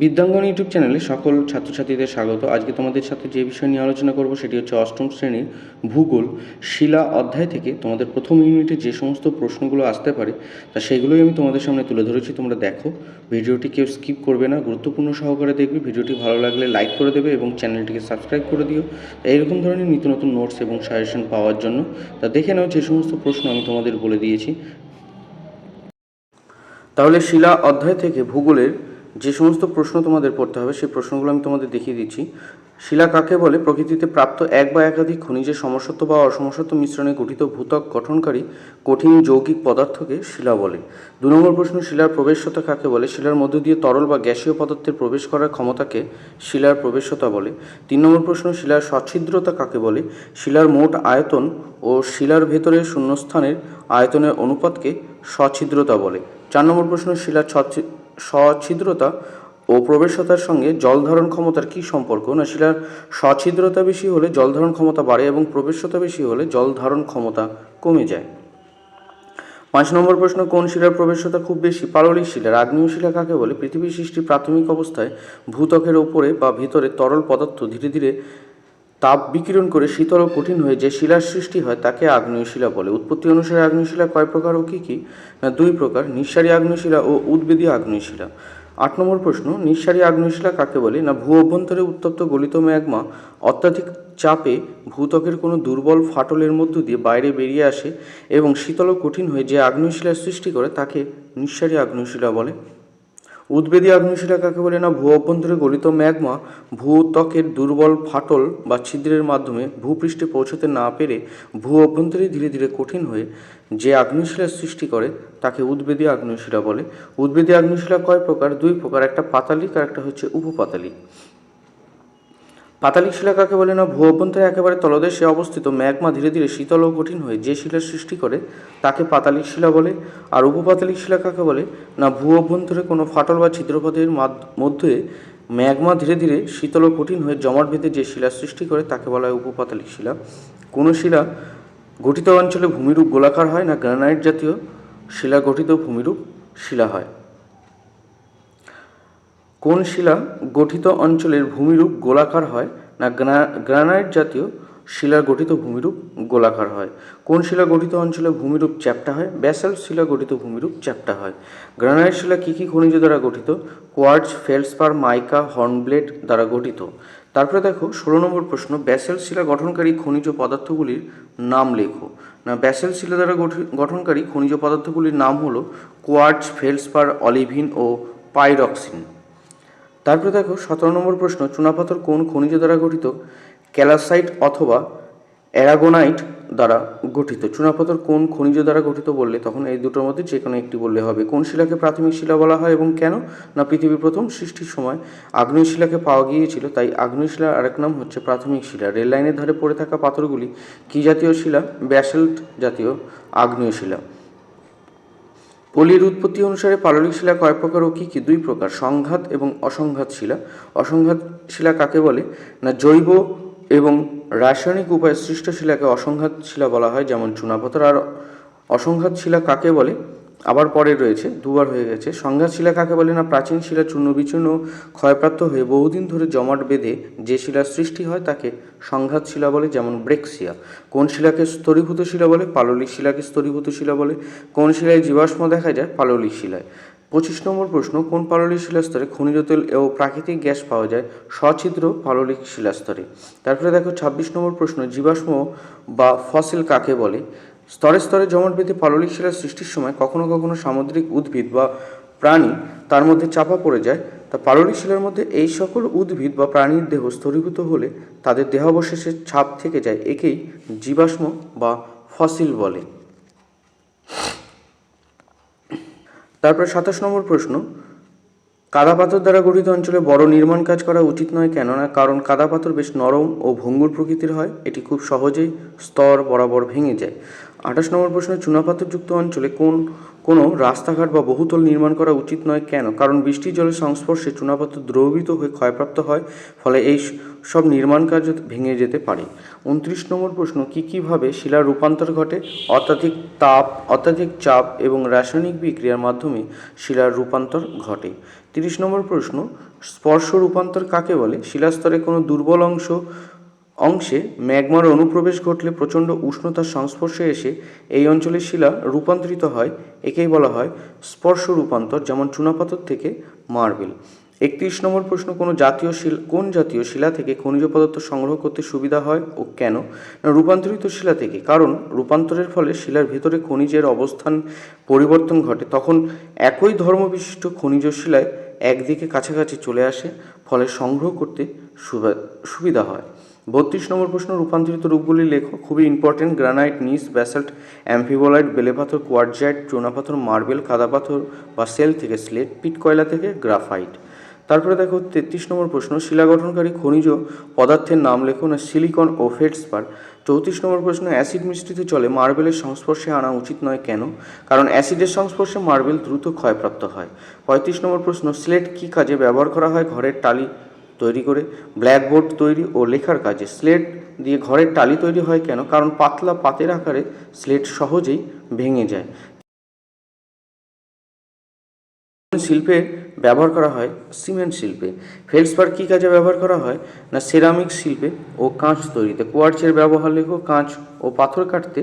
বিদ্যাঙ্গন YouTube চ্যানেলে সকল ছাত্রছাত্রীদের স্বাগত। আজকে তোমাদের সাথে যে বিষয় নিয়ে আলোচনা করব সেটি হচ্ছে অষ্টম শ্রেণির ভূগোল। শিলা অধ্যায় থেকে তোমাদের প্রথম ইউনিটে যে সমস্ত প্রশ্নগুলো আসতে পারে, তা সেগুলোই আমি তোমাদের সামনে তুলে ধরেছি, তোমরা দেখো। ভিডিওটি কেউ স্কিপ করবে না, গুরুত্বপূর্ণ সহকারে দেখবে। ভিডিওটি ভালো লাগলে লাইক করে দেবে এবং চ্যানেলটিকে সাবস্ক্রাইব করে দিও। এইরকম ধরনের নিত্য নতুন নোটস এবং সাজেশন পাওয়ার জন্য, তা দেখে নাও যে সমস্ত প্রশ্ন আমি তোমাদের বলে দিয়েছি। তাহলে শিলা অধ্যায় থেকে ভূগোলের যে সমস্ত প্রশ্ন তোমাদের পড়তে হবে, সেই প্রশ্নগুলো আমি তোমাদের দেখিয়ে দিচ্ছি। শিলা কাকে বলে? প্রকৃতিতে প্রাপ্ত এক বা একাধিক খনিজের সমসত্ব বা অসমসত্ব মিশ্রণে গঠিত ভূত্বক গঠনকারী কঠিন যৌগিক পদার্থকে শিলা বলে। দু নম্বর প্রশ্ন, শিলার প্রবেশতা কাকে বলে? শিলার মধ্য দিয়ে তরল বা গ্যাসীয় পদার্থের প্রবেশ করার ক্ষমতাকে শিলার প্রবেশতা বলে। তিন নম্বর প্রশ্ন, শিলার সচ্ছিদ্রতা কাকে বলে? শিলার মোট আয়তন ও শিলার ভেতরে শূন্যস্থানের আয়তনের অনুপাতকে সচ্ছিদ্রতা বলে। চার নম্বর প্রশ্ন, শিলার সচ্ছিদ্রতা ও প্রবেশতার সঙ্গে জল ধারণ ক্ষমতার কী সম্পর্ক? না শিলার সছিদ্রতা বেশি হলে জল ধারণ ক্ষমতা বাড়ে এবং প্রবেশতা বেশি হলে জল ধারণ ক্ষমতা কমে যায়। পাঁচ নম্বর প্রশ্ন, কোন শিলার প্রবেশতা খুব বেশি? পাললিক শিলার আগ্নেয় শিলা কাকে বলে? পৃথিবী সৃষ্টির প্রাথমিক অবস্থায় ভূত্বকের ওপরে বা ভিতরে তরল পদার্থ ধীরে ধীরে তাপ বিকিরণ করে শীতল ও কঠিন হয়ে যে শিলার সৃষ্টি হয়, তাকে আগ্নেয় শিলা বলে। উৎপত্তি অনুসারে আগ্নেয় শিলা কয় প্রকার ও কী কী? না, দুই প্রকার, নিঃসারী আগ্নেয় শিলা ও উদ্বেদী আগ্নেয় শিলা আট নম্বর প্রশ্ন, নিঃসারী আগ্নেয় শিলা কাকে বলে? না, ভূ অভ্যন্তরে উত্তপ্ত গলিত ম্যাগমা অত্যাধিক চাপে ভূত্বকের কোনো দুর্বল ফাটলের মধ্য দিয়ে বাইরে বেরিয়ে আসে এবং শীতল ও কঠিন হয়ে যে আগ্নেয় শিলার সৃষ্টি করে, তাকে নিঃসারী আগ্নেয় শিলা বলে। উদ্বেদী আগ্নেয়শিলা কাকে বলে না? ভূ অভ্যন্তরে গলিত ম্যাগমা ভূত্বকের দুর্বল ফাটল বা ছিদ্রের মাধ্যমে ভূপৃষ্ঠে পৌঁছতে না পেরে ভূ অভ্যন্তরে ধীরে ধীরে কঠিন হয়ে যে আগ্নেয়শিলার সৃষ্টি করে, তাকে উদ্বেদী আগ্নেয়শিলা বলে। উদ্বেদী আগ্নেয়শিলা কয় প্রকার? দুই প্রকার, একটা পাতালিক আর একটা হচ্ছে উপপাতালিক। পাতালিক শিলা কাকে বলে না? ভূ অভ্যন্তরে একেবারে তলদেশে অবস্থিত ম্যাগমা ধীরে ধীরে শীতল ও কঠিন হয়ে যে শিলার সৃষ্টি করে, তাকে পাতালিক শিলা বলে। আর উপপাতালিক শিলা কাকে বলে? না, ভূ অভ্যন্তরে কোনো ফাটল বা ছিদ্রপথের মধ্যে ম্যাগমা ধীরে ধীরে শীতল ও কঠিন হয়ে জমাট বেঁধে যে শিলার সৃষ্টি করে, তাকে বলা হয় উপপাতালিক শিলা। কোনো শিলা গঠিত অঞ্চলে ভূমিরূপ গোলাকার হয় না, গ্রানাইট জাতীয় শিলা গঠিত ভূমিরূপ শিলা হয়। কোন শিলা গঠিত অঞ্চলের ভূমিরূপ গোলাকার হয় না গ্রানাইট জাতীয় শিলা গঠিত ভূমিরূপ গোলাকার হয়? কোন শিলা গঠিত অঞ্চলে ভূমিরূপ চ্যাপ্টা হয়? ব্যাসাল্ট শিলা গঠিত ভূমিরূপ চ্যাপ্টা হয়। গ্রানাইট শিলা কী কী খনিজ দ্বারা গঠিত? কোয়ার্টজ, ফেলসপার, মাইকা, হর্নব্লেড দ্বারা গঠিত। তারপরে দেখো, ষোলো নম্বর প্রশ্ন, ব্যাসেল শিলা গঠনকারী খনিজ পদার্থগুলির নাম লেখো। না, ব্যাসেল শিলা দ্বারা গঠি- গঠনকারী খনিজ পদার্থগুলির নাম হলো কোয়ার্টজ, ফেলসপার, অলিভিন ও পাইরক্সিন। তারপরে দেখো, সতেরো নম্বর প্রশ্ন, চুনাপাথর কোন খনিজ দ্বারা গঠিত? ক্যালাসাইট অথবা অ্যারাগোনাইট দ্বারা গঠিত। চুনাপাথর কোন খনিজ দ্বারা গঠিত বললে? তখন এই দুটোর মধ্যে যে কোনো একটি বললে হবে। কোন শিলাকে প্রাথমিক শিলা বলা হয় এবং কেন? না, পৃথিবীর প্রথম সৃষ্টির সময় আগ্নেয় শিলাকে পাওয়া গিয়েছিল, তাই আগ্নেয় শিলার আরেক নাম হচ্ছে প্রাথমিক শিলা। রেল লাইনের ধারে পড়ে থাকা পাথরগুলি কী জাতীয় শিলা? ব্যাসেল্ট জাতীয় আগ্নেয় শিলা। পলির উৎপত্তি অনুসারে পাললিক শিলা কয় প্রকার ও কী কী? দুই প্রকার, সংঘাত এবং অসংঘাত শিলা অসংঘাত শিলা কাকে বলে? না, জৈব এবং রাসায়নিক উপায়ে সৃষ্ট শিলাকে অসংঘাত শিলা বলা হয়, যেমন চুনাপাথর। আর অসংঘাত শিলা কাকে বলে? আবার পরে রয়েছে, দুবার হয়ে গেছে। সংঘাত শিলা কাকে বলে না? প্রাচীন শিলা চূর্ণ বিচূর্ণ, ক্ষয়প্রাপ্ত হয়ে বহুদিন ধরে জমাট বেঁধে যে শিলার সৃষ্টি হয় তাকে সংঘাত শিলা বলে, যেমন ব্রেক্সিয়া। কোন শিলাকে স্তরীভূত শিলা বলে? পাললিক শিলাকে স্তরীভূত শিলা বলে। কোন শিলায় জীবাশ্ম দেখা যায়? পাললিক শিলায়। পঁচিশ নম্বর প্রশ্ন, কোন পাললিক শিলাস্তরে খনিজ তেল ও প্রাকৃতিক গ্যাস পাওয়া যায়? সছিদ্র পাললিক শিলাস্তরে তারপরে দেখো ছাব্বিশ নম্বর প্রশ্ন, জীবাশ্ম বা ফসিল কাকে বলে? স্তরে স্তরে জমাট বেঁধে পাললিক শিলার সৃষ্টির সময় কখনো কখনো সামুদ্রিক উদ্ভিদ বা প্রাণী তার মধ্যে চাপা পড়ে যায়। তা পাললিক শিলার মধ্যে এই সকল উদ্ভিদ বা প্রাণীর দেহ স্তরীভূত হলে তাদের দেহাবশেষের ছাপ থেকে যায়, একেই জীবাশ্ম বা ফসিল বলে। তারপরে সাতাশ নম্বর প্রশ্ন কাদা পাথর দ্বারা গঠিত অঞ্চলে বড় নির্মাণ কাজ করা উচিত নয় কেননা কারণ কাদা পাথর বেশ নরম ও ভঙ্গুর প্রকৃতির হয়। এটি খুব সহজেই স্তর বরাবর ভেঙে যায়। আঠাশ নম্বর প্রশ্ন চুনাপাথরযুক্ত অঞ্চলে কোন, কোনো রাস্তাঘাট বা বহুতল নির্মাণ করা উচিত নয় কেন? কারণ বৃষ্টির জলের সংস্পর্শে চুনাপাথর দ্রবীভূত হয়ে ক্ষয়প্রাপ্ত হয়, ফলে এই সব নির্মাণ কার্য ভেঙে যেতে পারে। উনত্রিশ নম্বর প্রশ্ন, কী কীভাবে শিলার রূপান্তর ঘটে? অত্যাধিক তাপ, অত্যাধিক চাপ এবং রাসায়নিক বিক্রিয়ার মাধ্যমে শিলার রূপান্তর ঘটে। তিরিশ নম্বর প্রশ্ন, স্পর্শ রূপান্তর কাকে বলে? শিলাস্তরে কোনো দুর্বল অংশ অংশে ম্যাগমার অনুপ্রবেশ ঘটলে প্রচণ্ড উষ্ণতার সংস্পর্শে এসে এই অঞ্চলের শিলা রূপান্তরিত হয়, একেই বলা হয় স্পর্শ রূপান্তর, যেমন চুনাপাথর থেকে মার্বেল। একত্রিশ নম্বর প্রশ্ন, কোনো জাতীয় শিলা, কোন জাতীয় শিলা থেকে খনিজ পদার্থ সংগ্রহ করতে সুবিধা হয় ও কেন? রূপান্তরিত শিলা থেকে, কারণ রূপান্তরের ফলে শিলার ভেতরে খনিজের অবস্থান পরিবর্তন ঘটে। তখন একই ধর্মবিশিষ্ট খনিজ শিলায় একদিকে কাছাকাছি চলে আসে, ফলে সংগ্রহ করতে সুবিধা হয়। বত্রিশ নম্বর প্রশ্ন, রূপান্তরিত রূপগুলি লেখো খুবই important granite gneiss basalt amphibolite বেলে পাথর কোয়ার্জাইট চুনা পাথর মার্বেল কাদা পাথর বা সেল থেকে স্লেট পিট কয়লা থেকে গ্রাফাইট তারপরে দেখো তেত্রিশ নম্বর প্রশ্ন, শিলা গঠনকারী খনিজ পদার্থের নাম লেখো না সিলিকন ও ফেডস্পার চৌত্রিশ নম্বর প্রশ্ন অ্যাসিড মিষ্টিতে চলে মার্বেলের সংস্পর্শে আনা উচিত নয় কেন? কারণ অ্যাসিডের সংস্পর্শে মার্বেল দ্রুত ক্ষয়প্রাপ্ত হয়। পঁয়ত্রিশ নম্বর প্রশ্ন স্লেট কী কাজে ব্যবহার করা হয়? ঘরের টালি তৈরি করে ব্ল্যাকবোর্ড তৈরি ও লেখার কাজে স্লেট দিয়ে ঘরের টালি তৈরি হয় কেন? কারণ পাতলা পাতের আকারে স্লেট সহজেই ভেঙে যায়। শিল্পে ব্যবহার করা হয় সিমেন্ট শিল্পে। ফেলসপার কী কাজে ব্যবহার করা হয়? না সেরামিক শিল্পে ও কাঁচ তৈরিতে। কোয়ার্চের ব্যবহার লেখো, কাঁচ ও পাথর কাটতে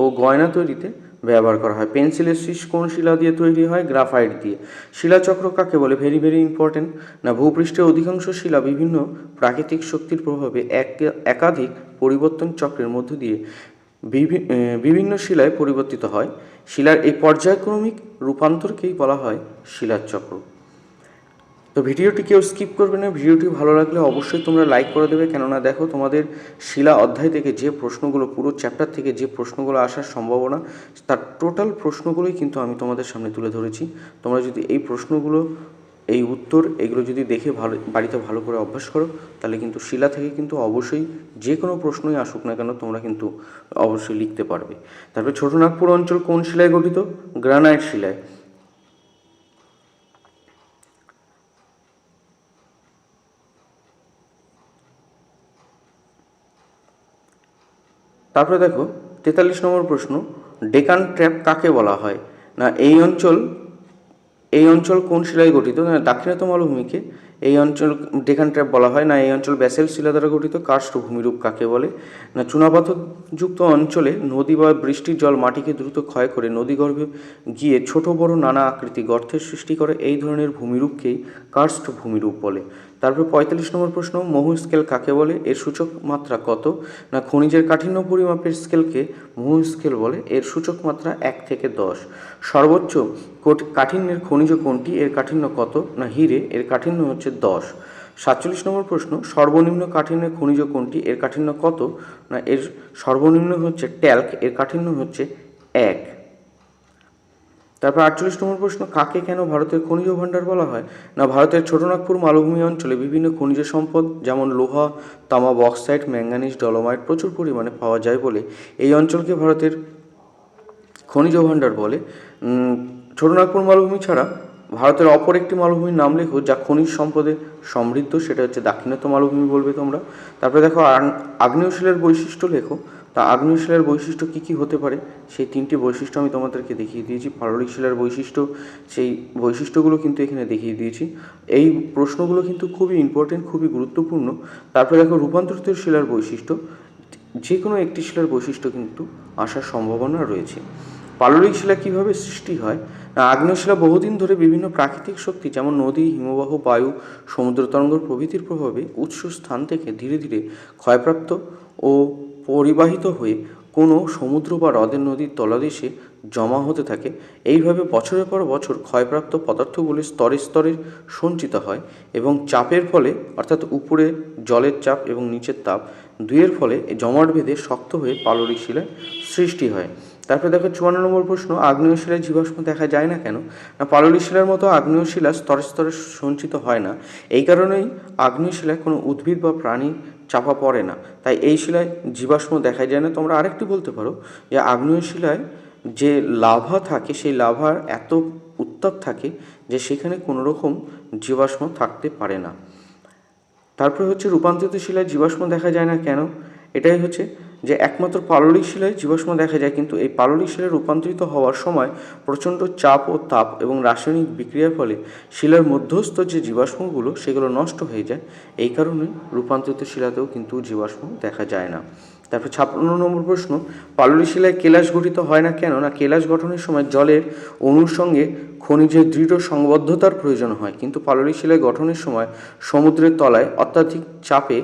ও গয়না তৈরিতে ব্যবহার করা হয়। পেন্সিলের শীষ কোন শিলা দিয়ে তৈরি হয়? গ্রাফাইট দিয়ে। শিলাচক্র কাকে বলে? ভেরি ভেরি ইম্পর্টেন্ট না, ভূপৃষ্ঠের অধিকাংশ শিলা বিভিন্ন প্রাকৃতিক শক্তির প্রভাবে এক একাধিক পরিবর্তন চক্রের মধ্য দিয়ে বিভিন্ন শিলায় পরিবর্তিত হয়। শিলার এই পর্যায়ক্রমিক রূপান্তরকেই বলা হয় শিলার চক্র তো ভিডিওটি কেউ স্কিপ করবে না, ভিডিওটি ভালো লাগলে অবশ্যই তোমরা লাইক করে দেবে। কেননা দেখো, তোমাদের শিলা অধ্যায় থেকে যে প্রশ্নগুলো, পুরো চ্যাপ্টার থেকে যে প্রশ্নগুলো আসার সম্ভাবনা, তার টোটাল প্রশ্নগুলোই কিন্তু আমি তোমাদের সামনে তুলে ধরেছি। তোমরা যদি এই প্রশ্নগুলো, এই উত্তর, এগুলো যদি দেখে ভালো, বাড়িতে ভালো করে অভ্যাস করো, তাহলে কিন্তু শিলা থেকে কিন্তু অবশ্যই যে কোনো প্রশ্নই আসুক না কেন, তোমরা কিন্তু অবশ্যই লিখতে পারবে। তারপরে ছোটনাগপুর অঞ্চল কোন শিলায় গঠিত? গ্রানাইট শিলায়। তারপরে দেখো, তেতাল্লিশ নম্বর প্রশ্ন, ডেকান ট্র্যাপ কাকে বলা হয়? না, এই অঞ্চল এই অঞ্চল কোন শিলায় গঠিত? না, দাক্ষিণাত্য মালভূমিকে এই অঞ্চল, ডেকান ট্র্যাপ বলা হয় না, এই অঞ্চল ব্যাসেল শিলা দ্বারা গঠিত কার্ষ্ট ভূমিরূপ কাকে বলে? না, চুনাপাথরযুক্ত অঞ্চলে নদী বা বৃষ্টির জল মাটিকে দ্রুত ক্ষয় করে নদীগর্ভে গিয়ে ছোট বড় নানা আকৃতি গর্তের সৃষ্টি করে, এই ধরনের ভূমিরূপকেই কার্স্ট ভূমিরূপ বলে। তারপর পঁয়তাল্লিশ নম্বর প্রশ্ন মহু স্কেল কাকে বলে? এর সূচক মাত্রা কত? না খনিজের কাঠিন্য পরিমাপের স্কেলকে মহু স্কেল বলে? এর সূচক মাত্রা এক থেকে দশ। সর্বোচ্চ কাঠিন্যের খনিজ কোনটি? এর কাঠিন্য কত? না হিরে, এর কাঠিন্য হচ্ছে দশ। সাতচল্লিশ নম্বর প্রশ্ন, সর্বনিম্ন কাঠিন্যের খনিজ কোনটি? এর কাঠিন্য কত? না এর সর্বনিম্ন হচ্ছে ট্যাল্ক, এর কাঠিন্য হচ্ছে এক। তারপর আটচল্লিশ নম্বর প্রশ্ন, কাকে কেন ভারতের খনিজ ভাণ্ডার বলা হয়? না, ভারতের ছোটনাগপুর মালভূমি অঞ্চলে বিভিন্ন খনিজ সম্পদ, যেমন লোহা, তামা বক্সাইট, ম্যাঙ্গানিজ, ডলোমাইট প্রচুর পরিমাণে পাওয়া যায় বলে এই অঞ্চলকে ভারতের খনিজ ভাণ্ডার বলে। ছোটনাগপুর মালভূমি ছাড়া ভারতের অপর একটি মালভূমির নাম লেখো, যা খনিজ সম্পদে সমৃদ্ধ, সেটা হচ্ছে দাক্ষিণাত্য মালভূমি বলবে তোমরা। তারপরে দেখো আগ- আগ্নেয় শিলার বৈশিষ্ট্য লেখো। তা আগ্নেয় শিলার বৈশিষ্ট্য কী কী হতে পারে? সেই তিনটি বৈশিষ্ট্য আমি তোমাদেরকে দেখিয়ে দিয়েছি। পাললিক শিলার বৈশিষ্ট্য, সেই বৈশিষ্ট্যগুলো কিন্তু এখানে দেখিয়ে দিয়েছি। এই প্রশ্নগুলো কিন্তু খুবই ইম্পর্টেন্ট খুবই গুরুত্বপূর্ণ। তারপরে দেখো, রূপান্তরিত শিলার বৈশিষ্ট্য যে কোনো একটি শিলার বৈশিষ্ট্য কিন্তু আসার সম্ভাবনা রয়েছে। পাললিক শিলা কীভাবে সৃষ্টি হয়? আগ্নেয় শিলা বহুদিন ধরে বিভিন্ন প্রাকৃতিক শক্তি, যেমন নদী, হিমবাহ, বায়ু, সমুদ্র তরঙ্গ প্রভৃতির প্রভাবে উৎস, স্থান থেকে ধীরে ধীরে ক্ষয়প্রাপ্ত ও পরিবাহিত হয়ে কোনো সমুদ্র বা হ্রদের নদীর তলদেশে জমা হতে থাকে। এইভাবে বছরের পর বছর ক্ষয়প্রাপ্ত পদার্থগুলি স্তরে স্তরে সঞ্চিত হয় এবং চাপের ফলে, অর্থাৎ উপরে জলের চাপ এবং নিচের তাপ, দুইয়ের ফলে জমাট বেঁধে শক্ত হয়ে পাললিক শিলার সৃষ্টি হয়। তারপরে দেখো চুয়ান্ন নম্বর প্রশ্ন, আগ্নেয় শিলায় জীবাশ্ম দেখা যায় না কেন? না, পাললিক শিলার মতো আগ্নেয় শিলা স্তরে স্তরে সঞ্চিত হয় না। এই কারণেই আগ্নেয় শিলায় কোনো উদ্ভিদ বা প্রাণী চাপা পড়ে না। তাই এই শিলায় জীবাশ্ম দেখা যায় না তোমরা আরেকটি বলতে পারো যে আগ্নেয় শিলায় যে লাভা থাকে, সেই লাভার এত উত্তাপ থাকে যে সেখানে কোনো রকম জীবাশ্ম থাকতে পারে না। তারপরে হচ্ছে রূপান্তরিত শিলায় জীবাশ্ম দেখা যায় না কেন? এটাই হচ্ছে যে একমাত্র পাললিক শিলায় জীবাশ্ম দেখা যায়, কিন্তু এই পাললিক শিলায় রূপান্তরিত হওয়ার সময় প্রচণ্ড চাপ ও তাপ এবং রাসায়নিক বিক্রিয়ার ফলে শিলার মধ্যস্থ যে জীবাশ্মগুলো, সেগুলো নষ্ট হয়ে যায়। এই কারণে রূপান্তরিত শিলাতেও কিন্তু জীবাশ্ম দেখা যায় না। তারপর ছাপ্পান্ন নম্বর প্রশ্ন পাললিক শিলায় কেলাস গঠিত হয় না কেন না কেলাস গঠনের সময় জলের অণুর সঙ্গে খনিজের দৃঢ় সংবদ্ধতার প্রয়োজন হয়। কিন্তু পাললিক শিলায় গঠনের সময় সমুদ্রের তলায় অত্যাধিক চাপে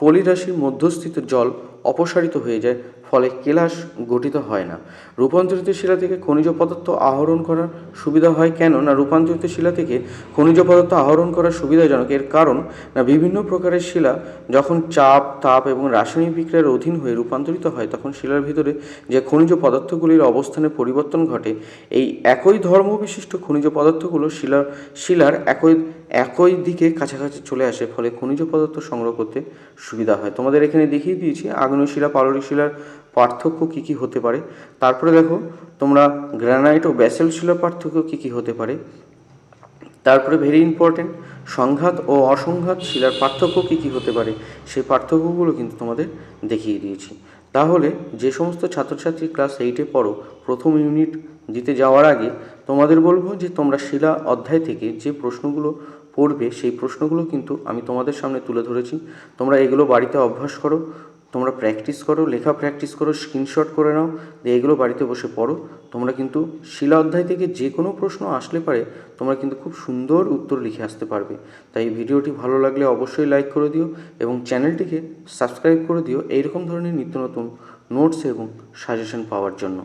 পলিরাশির মধ্যস্থিত জল অপসারিত হয়ে যায়, ফলে কেলাস গঠিত হয় না। রূপান্তরিত শিলা থেকে খনিজ পদার্থ আহরণ করার সুবিধা হয় কেন? না, রূপান্তরিত শিলা থেকে খনিজ পদার্থ আহরণ করার সুবিধাজনক। এর কারণ, না, বিভিন্ন প্রকারের শিলা যখন চাপ, তাপ এবং রাসায়নিক বিক্রিয়ার অধীন হয়ে রূপান্তরিত হয়, তখন শিলার ভিতরে যে খনিজ পদার্থগুলির অবস্থানে পরিবর্তন ঘটে, এই একই ধর্ম বিশিষ্ট খনিজ পদার্থগুলো শিলার শিলার একই একই দিকে কাছাকাছি চলে আসে, ফলে খনিজ পদার্থ সংগ্রহ করতে সুবিধা হয়। তোমাদের এখানে দেখিয়ে দিয়েছি আগ্নেয় শিলা পাললিক শিলার পার্থক্য কী কী হতে পারে। তারপরে দেখো, তোমরা গ্রানাইট ও ব্যাসেল শিলার পার্থক্য কী কী হতে পারে। তারপরে ভেরি ইম্পর্টেন্ট সংঘাত ও অসংঘাত শিলার পার্থক্য কী কী হতে পারে, সেই পার্থক্যগুলো কিন্তু তোমাদের দেখিয়ে দিয়েছি। তাহলে যে সমস্ত ছাত্রছাত্রী ক্লাস এইটে পড়ো, প্রথম ইউনিট দিতে যাওয়ার আগে তোমাদের বলব যে তোমরা শিলা অধ্যায় থেকে যে প্রশ্নগুলো পড়বে সেই প্রশ্নগুলো কিন্তু আমি তোমাদের সামনে তুলে ধরেছি। তোমরা এগুলো বাড়িতে অভ্যাস করো, তোমরা প্র্যাকটিস করো, লেখা প্র্যাকটিস করো, স্ক্রিনশট করে নাও, দিয়ে এগুলো বাড়িতে বসে পড়ো। তোমরা কিন্তু শিলা অধ্যায় থেকে যে কোনো প্রশ্ন আসলে পারে, তোমরা কিন্তু খুব সুন্দর উত্তর লিখে আসতে পারবে। তাই ভিডিওটি ভালো লাগলে অবশ্যই লাইক করে দিও এবং চ্যানেলটিকে সাবস্ক্রাইব করে দিও, এইরকম ধরনের নিত্য নতুন নোটস এবং সাজেশন পাওয়ার জন্য।